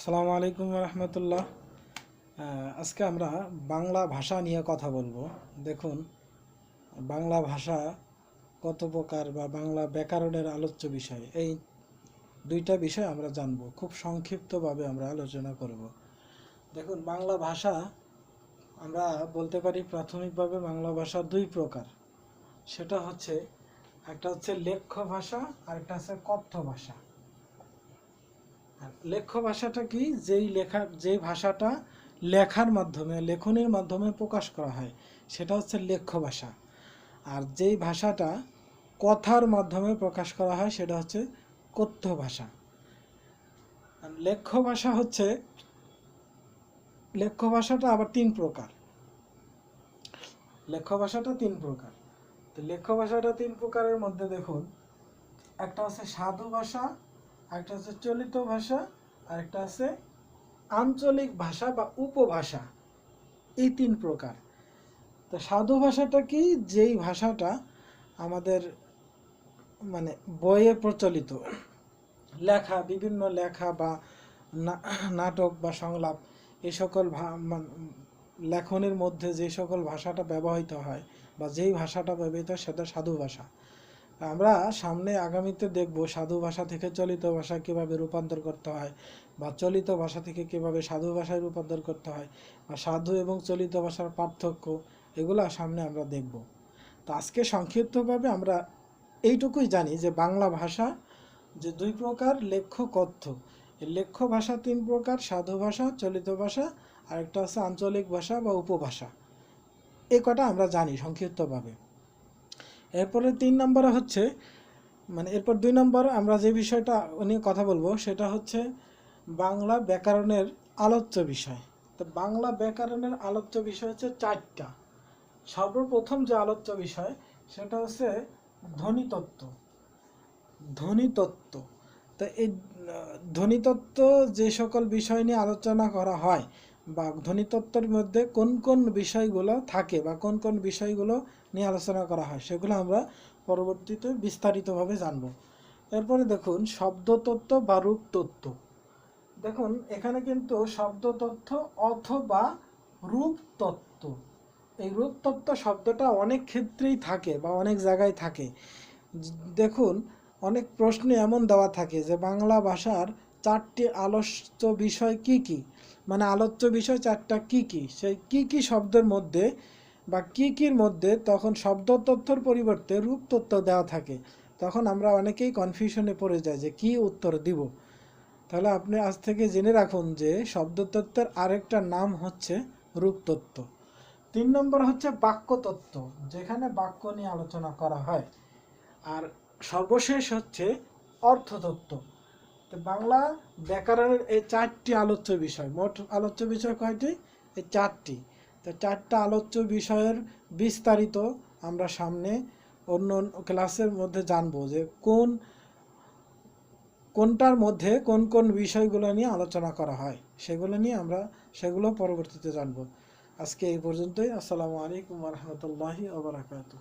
আসসালামু আলাইকুম রহমতুল্লাহ। আজকে আমরা বাংলা ভাষা নিয়ে কথা বলব। দেখুন, বাংলা ভাষা কত প্রকার বা বাংলা ব্যাকরণের আলোচ্য বিষয়, এই দুইটা বিষয় আমরা জানব, খুব সংক্ষিপ্তভাবে আমরা আলোচনা করব। দেখুন, বাংলা ভাষা আমরা বলতে পারি প্রাথমিকভাবে বাংলা ভাষা দুই প্রকার। সেটা হচ্ছে, একটা হচ্ছে লেখ্য ভাষা আর একটা হচ্ছে কথ্য ভাষা। আর লেখ্য ভাষাটা কি? যেই লেখা, যেই ভাষাটা লেখার মাধ্যমে, লেখনের মাধ্যমে প্রকাশ করা হয়, সেটা হচ্ছে লেখ্য ভাষা। আর যেই ভাষাটা কথার মাধ্যমে প্রকাশ করা হয়, সেটা হচ্ছে কথ্য ভাষা। লেখ্য ভাষা হচ্ছে, লেখ্য ভাষাটা আবার তিন প্রকার। লেখ্য ভাষাটা তিন প্রকার। তো লেখ্য ভাষাটা তিন প্রকারের মধ্যে দেখুন, একটা হচ্ছে সাধু ভাষা একটা হচ্ছে চলিত ভাষা আর একটা আছে আঞ্চলিক ভাষা বা উপভাষা। এই তিন প্রকার। তো সাধু ভাষাটা কি? যেই ভাষাটা আমাদের মানে বইয়ে প্রচলিত। লেখা, বিভিন্ন লেখা বা নাটক বা সংলাপ, এই সকল মান- লেখনের মধ্যে যে সকল ভাষাটা ব্যবহৃত হয় বা যেই ভাষাটা ব্যবহৃত হয় সেটা সাধু ভাষা। আমরা সামনে আগামীতে দেখব সাধু ভাষা থেকে চলিত ভাষা কীভাবে রূপান্তর করতে হয় বা চলিত ভাষা থেকে কীভাবে সাধু ভাষায় রূপান্তর করতে হয় বা সাধু এবং চলিত ভাষার পার্থক্য এগুলো সামনে আমরা দেখব। তো আজকে সংক্ষিপ্তভাবে আমরা এইটুকুই জানি যে বাংলা ভাষা যে দুই প্রকার লেখ্য কথ্য লেখ্য ভাষা তিন প্রকার, সাধু ভাষা, চলিত ভাষা আর একটা আছে আঞ্চলিক ভাষা বা উপভাষা। এই কটা আমরা জানি সংক্ষিপ্তভাবে। এরপরে তিন নম্বরে হচ্ছে মানে এরপর দুই নম্বর আমরা যে বিষয়টা নিয়ে কথা বলব, সেটা হচ্ছে বাংলা ব্যাকরণের আলোচ্য বিষয়। তো বাংলা ব্যাকরণের আলোচ্য বিষয় হচ্ছে চারটা। সর্বপ্রথম যে আলোচ্য বিষয়, সেটা হচ্ছে ধ্বনিতত্ত্ব। ধ্বনিতত্ত্ব। তো এই ধ্বনিতত্ত্ব যে সকল বিষয় নিয়ে আলোচনা করা হয় বা ধ্বনিতত্ত্বের মধ্যে কোন কোন বিষয়গুলো থাকে বা কোন কোন বিষয়গুলো নিয়ে আলোচনা করা হয়, সেগুলো আমরা পরবর্তীতে বিস্তারিতভাবে জানব। এরপরে দেখুন, শব্দতত্ত্ব বা রূপতত্ত্ব। দেখুন, এখানে কিন্তু শব্দতত্ত্ব অথবা রূপতত্ত্ব। এই রূপতত্ত্ব শব্দটা অনেক ক্ষেত্রেই থাকে বা অনেক জায়গায় থাকে। দেখুন, অনেক প্রশ্নে এমন দেওয়া থাকে যে বাংলা ভাষার চারটি আলোচ্য বিষয় কি কি? মানে আলোচ্য বিষয় চারটা কি কি? সেই কি কি শব্দের মধ্যে বা কি কির মধ্যে তখন শব্দ তথ্যর পরিবর্তে রূপ তথ্য দেওয়া থাকে, তখন আমরা অনেকেই কনফিউশনে পড়ে যাই যে কি উত্তর দিব? তাহলে আপনি আজ থেকে জেনে রাখুন যে শব্দতত্ত্বের আরেকটা নাম হচ্ছে রূপতত্ত্ব তিন নম্বর হচ্ছে বাক্যতত্ত্ব যেখানে বাক্য নিয়ে আলোচনা করা হয়। আর সর্বশেষ হচ্ছে অর্থতত্ত্ব। তো বাংলা ব্যাকরণের এই চারটি আলোচ্য বিষয়, মোট আলোচ্য বিষয় কয়টি? এই চারটি। তো চারটা আলোচ্য বিষয়ের বিস্তারিত আমরা সামনে অন্য ক্লাসের মধ্যে জানব যে কোন, কোনটার মধ্যে কোন কোন বিষয়গুলো নিয়ে আলোচনা করা হয়, সেগুলো নিয়ে আমরা, সেগুলো পরবর্তীতে জানব। আজকে এই পর্যন্তই। আসসালামু আলাইকুম রহমতুল্লাহি আবরাকাতুহ